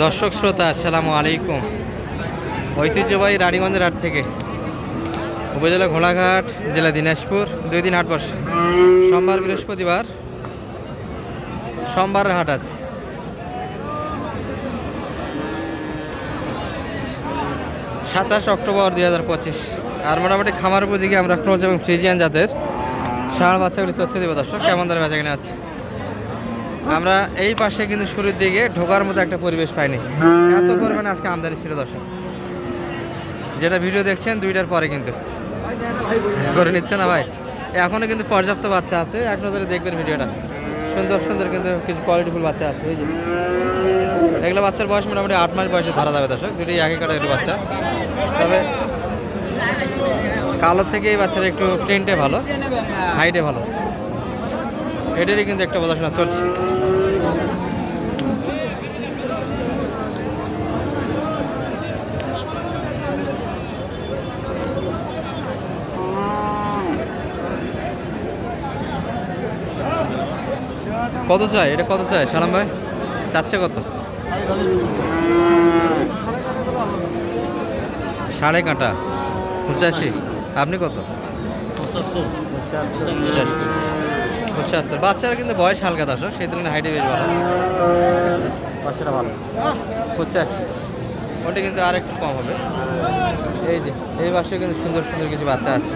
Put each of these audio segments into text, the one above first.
দর্শক শ্রোতা, আসসালামু আলাইকুম। ঐতিহ্যবাহী রানীগঞ্জের হাট থেকে উপজেলা ঘোড়াঘাট, জেলা দিনাজপুর, দুই দিন হাট বসে সোমবার বৃহস্পতিবার, সোমবার হাট আছে সাতাশ অক্টোবর দুই হাজার পঁচিশ। আর মোটামুটি খামার উপযোগী আমরা ক্রোজ এবং ফ্রিজিয়ান জাতের ষাঁড় বাচ্চাগুলি তথ্য দেবো দর্শক। কেমন ধরে বেচা কিনে আছে আমরা এই পাশে কিন্তু শুরুর দিকে ঢোকার মতো একটা পরিবেশ পাইনি। এত পরিমাণে আজকে আমদানি ছিল দর্শক। যেটা ভিডিও দেখছেন, দুইটার পরে কিন্তু। করে নিচ্ছে না ভাই? এখনও কিন্তু পর্যাপ্ত বাচ্চা আছে। এক নজরে দেখবেন ভিডিওটা। সুন্দর সুন্দর কিন্তু কিছু কোয়ালিটিফুল বাচ্চা আছে, এই যে। এগুলো বাচ্চার বয়স মোটামুটি আট মাস বয়সে ধরা যাবে দর্শক। দুটি একই কাটার বাচ্চা। তবে কালো থেকে এই বাচ্চাটা একটু প্রিন্টে ভালো হাইটে ভালো। এটারই কিন্তু একটা বোঝাশোনা চলছে। কত চাই এটা কত চাই সালাম ভাই চাচ্ছে কত? সাড়ে কাঁটা পঁচাশি। আপনি কত? পঁচাত্তর। বাচ্চারা কিন্তু বয়স হালকা দর্শক সেই তুলনায় হাইটে বেশ ভালো। বাচ্চাটা ভালো। পঁচাশি। ওটা কিন্তু আর একটু কম হবে। এই যে এই বাসে কিন্তু সুন্দর সুন্দর কিছু বাচ্চা আছে।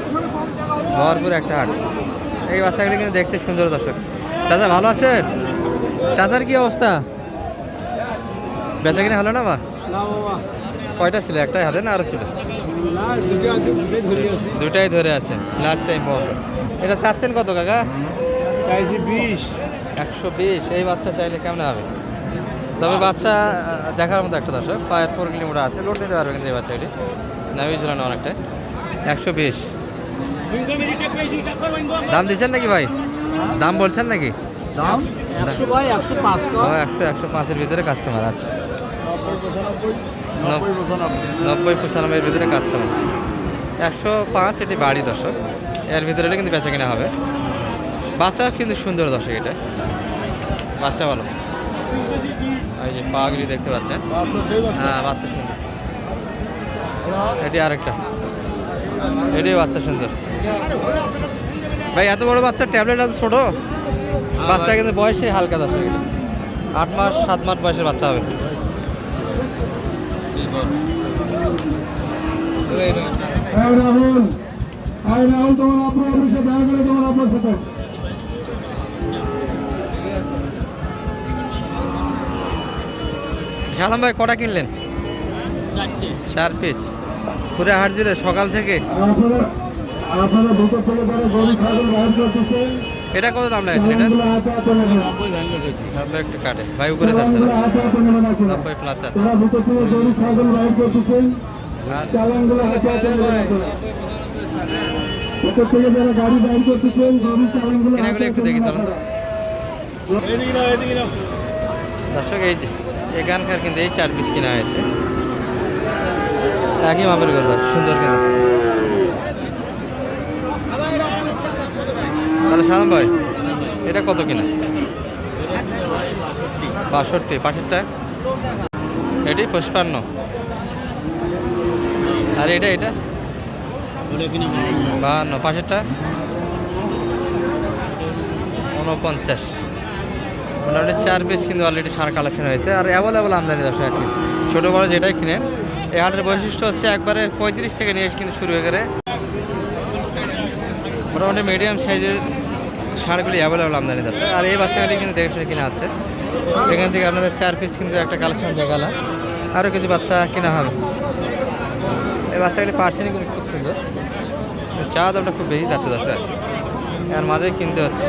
ভরপুর একটা হাট। এই বাচ্চাগুলি কিন্তু দেখতে সুন্দর দর্শক। চাচা ভালো আছেন? চাচার কি অবস্থা? বেচা কিনে হলো না বা কয়টা ছিল একটাই হাতে না আরও ছিল? দুটাই ধরে আছে। লাস্ট টাইম এটা চাচ্ছেন কত কাকা? চাইছি বিশ একশো বিশ এই বাচ্চা চাইলে কেমন হবে? তবে বাচ্চা দেখার মতো একটা দর্শক ফায়ার ফোর কিলোমিটার আছে লোড নিতে পারবে কিন্তু এই বাচ্চাটি। নামি ঝুলানো অনেকটাই। একশো বিশ। দাম দিচ্ছেন নাকি ভাই? দাম বলছেন নাকি? দাম? একশো একশো পাঁচ একশো একশো পাঁচের ভিতরে কাস্টমার আছে। নব্বই পঁচানব্বই। নব্বই নব্বই পঁচানব্বইয়ের ভিতরে কাস্টমার একশো পাঁচ এটি বাড়ি দর্শক। এর ভিতরে কিন্তু বেচা কিনা হবে। বাচ্চা কিন্তু সুন্দর দর্শক এটা। বাচ্চা ভালো। এই যে পাগড়ি দেখতে পাচ্ছেন? হ্যাঁ বাচ্চা সুন্দর। এটি আরেকটা। এটি বাচ্চা সুন্দর। ভাই এত বড় বাচ্চা ট্যাবলেট আছে ছোটো। বাচ্চা কিন্তু বয়সে হালকা দর্শক এটা। আট মাস সাত মাস বয়সের বাচ্চা হবে। রাহুল। রাহুল তোমার আপনার অফিসে দেখা করে তোমার আপনার সাথে শালাম ভাই কটা কিনলেন? চার পিস পুরো হাট জুড়ে সকাল থেকে? এটা কত দাম লাগছে এটা? নব্বই একটু কাটে। ভাই উপরে যাচ্ছে না। নব্বই প্লাস যাচ্ছে। একটু দেখি তো। দর্শক এই যে এখানকার কিন্তু এই চার পিস কিনা হয়েছে। একই মাপের দর্শক সুন্দর কিন্তু। তাহলে শালাম ভাই, এটা কত কিনা? বাষট্টি পাশেরটা এটি পঁচপান্ন। আর এটা এটা? বাহান্ন পাশেরটা উনপঞ্চাশ। মোটামুটি চার পিস কিন্তু অলরেডি সার কালেকশন হয়েছে। আর অ্যাভেলেবল আমদানি ব্যবসা আছে। ছোটো বড় যেটাই কিনেন, এই হাটের বৈশিষ্ট্য হচ্ছে একবারে পঁয়ত্রিশ থেকে নিয়ে কিন্তু শুরু হয়ে গেলে মোটামুটি মিডিয়াম সাইজের সারগুলি অ্যাভেলেবল আমদানি আছে আর এই বাচ্চাগুলি কিন্তু দেখে কিনা আছে। এখান থেকে আপনাদের চার পিস কিন্তু একটা কালেকশন দেখালাম। আরও কিছু বাচ্চা কিনা হবে। এই বাচ্চাগুলি পার্সেন্টই কিন্তু খুব সুন্দর। চা দামটা খুব বেশি যাচ্ছে দশটা আছে। আর মাঝে কিনতে হচ্ছে।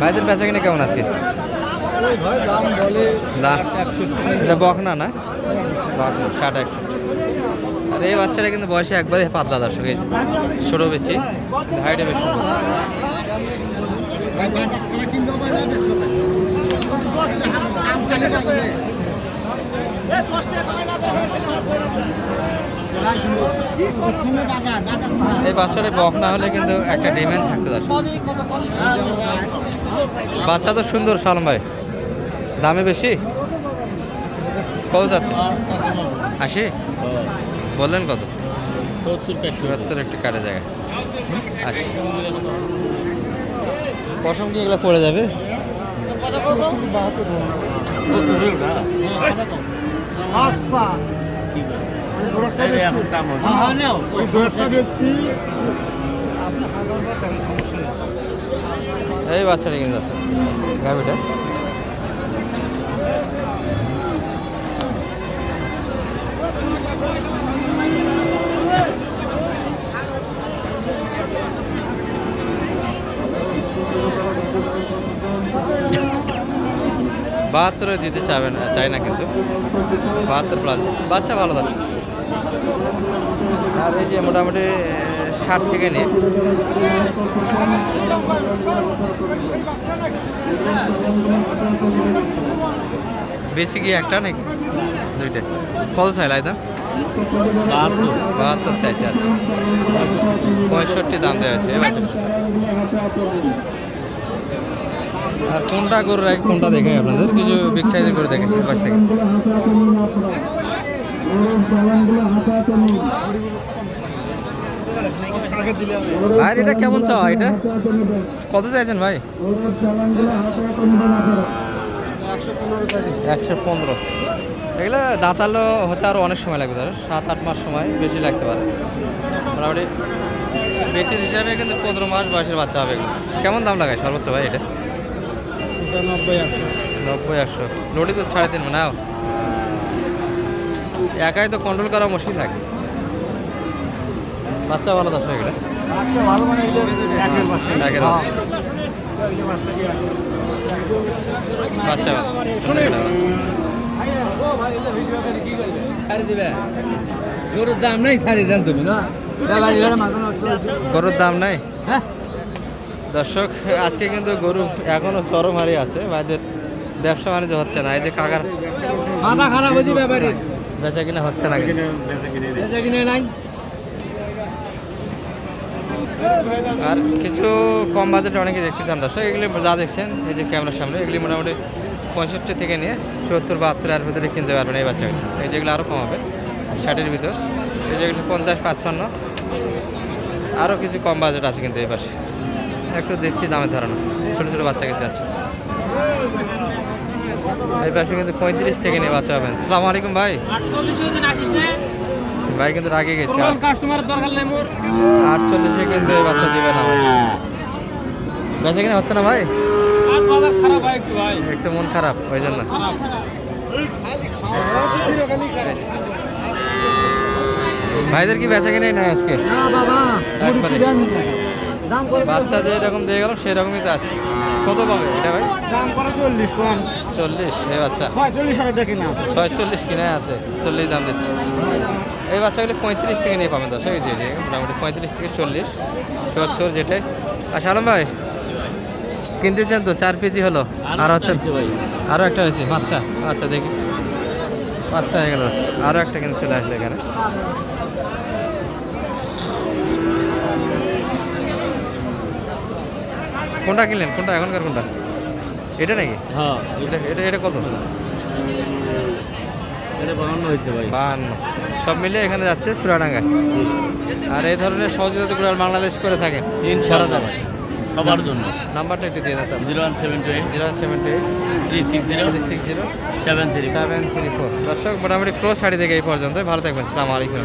ভাইদের বেচা কিনে কেমন আজকে এটা বকনা না বকনা ষাট, একষট্টি আর, এই বাচ্চাটা কিন্তু বয়সে একবারে পাতলা দর্শক, এই। ছোট বেশি হাইটে বেশি। এই বাচ্চাটা বকনা হলে কিন্তু একটা ডিমান্ড থাকতে দর্শক বাচ্চা তো সুন্দর সালম ভাই। দামে বেশি? কত যাচ্ছে? আসি বললেন কত? চুয়াত্তর একটি কাটা জায়গা আসি পশম কি এগুলো পড়ে যাবে? আচ্ছা। এই বাচ্চাটা কিন্তু আছে। গাভিটা। বাহাত্তরে দিতে চাবেন চাই না কিন্তু। বাহাত্তর প্লাস বাচ্চা ভালো আর এই যে মোটামুটি ষাট থেকে নিয়ে। বেশি কি একটা নাকি? দুইটা। কত চাই লাইদা বাহাত্তর। চাইছে আচ্ছা। পঁয়ষট্টি দাম দেওয়া হয়েছে এবার আর কোনটা করে রাখি কোনটা দেখে আপনাদের? কিছু বিগ সাইজের করে দেখে পাশ থেকে। আর এটা কেমন চাওয়া? এটা? কত চাইছেন ভাই? একশো পনেরো। এগুলো দাঁতালো হতে আরও অনেক সময় লাগবে, ধরো সাত আট মাস সময় বেশি লাগতে পারে। মোটামুটি বেচির হিসাবে কিন্তু পনেরো মাস বয়সের বাচ্চা হবে এগুলো। কেমন দাম লাগায় সর্বোচ্চ ভাই এটা? পঁচানব্বই একশো। নব্বই একশো। লোডি তো ছাড়ে তিন নাও। একাই তো কন্ট্রোল করা মুশকিল থাকে। বাচ্চা ভালো দশ এগুলো বাচ্চা ভালো মানে এই যে একের বাচ্চা। একের বাচ্চা। হ্যাঁ। বাচ্চা। গরুর দাম নাই ছাড়ি দেন তুমি না? গরুর দাম নাই? হ্যাঁ? দর্শক আজকে কিন্তু গরু এখনও চরম হারি আছে। ভাইদের ব্যবসা বাণিজ্য হচ্ছে না। এই যে কাকার মাথা খারাপ হয়েছে ব্যাপারে। বেচা কিনা হচ্ছে না কিন্তু। বেচা কিনে নাই। আর কিছু কম বাজেটে অনেকে দেখতে চান দর্শক, এগুলি যা দেখছেন, এই যে ক্যামেরার সামনে, এগুলি মোটামুটি পঁয়ষট্টি থেকে নিয়ে সত্তর, বাহাত্তর আর ভিতরে কিনতে পারবেন এই বাচ্চাগুলো। এই যেগুলো আরও কম হবে, ষাটের ভিতর। এই যেগুলো পঞ্চাশ, পাঁচপান্ন। আরও কিছু কম বাজেট আছে কিন্তু এই পাশে। একটু দেখছি দামের ধারণা, ছোটো ছোটো বাচ্চা কিনতে আছে এই পাশে কিন্তু পঁয়ত্রিশ থেকে নিয়ে বাচ্চা হবেন সালাম আলাইকুম ভাই। ভাই কিন্তু রাগে গেছে। কাস্টমারের দরকার নেই মোর। আটচল্লিশে কিন্তু এই বাচ্চা দিবে না ভাই। বেচা কিনা হচ্ছে না ভাই? আজ বাজার খারাপ হয় একটু ভাই। একটু মন খারাপ ওই জন্য। ভাইদের কি বেচা কিনে নাই আজকে? না বাবা বাচ্চা যেরকম দিয়ে গেলাম সেই রকমই তো আছে। কত পাবে এটা ভাই? দাম করে চল্লিশ কম চল্লিশ এই বাচ্চা। ছয়চল্লিশ হাজার দেখে না ছয়চল্লিশ কিনে আছে চল্লিশ দাম দিচ্ছে। এই বাচ্চাগুলো পঁয়ত্রিশ থেকে নিয়ে পাবেন দর্শক যে মোটামুটি পঁয়ত্রিশ থেকে চল্লিশ সত্তর যেটাই। আর সালাম ভাই কিনতেছেন তো চার পিজি হলো। আর হচ্ছে ভাই। আরও একটা হয়েছে পাঁচটা। আচ্ছা দেখি। পাঁচটা হয়ে গেল। আরও একটা কিন্তু চলে আসলো এখানে। কোনটা কিনলেন? কোনটা? এখনকার কোনটা? এটা নাকি? হ্যাঁ। এটা এটা এটা কত? এটা বানানো হয়েছে ভাই। বাহান্ন। সব মিলিয়ে এখানে যাচ্ছে চুরাডাঙ্গা আর এই ধরনের সহযোগিতাগুলো বাংলাদেশ করে থাকেন। সারা যাবে। সবার জন্য। নাম্বারটা একটু দিয়ে দিতাম zero one seven two eight. Zero seven two eight. Three six zero. Six zero. Seven three seven three four. দর্শক মোটামুটি ক্রস শাড়ি থেকে এই পর্যন্ত ভালো থাকবেন। সালাম আলাইকুম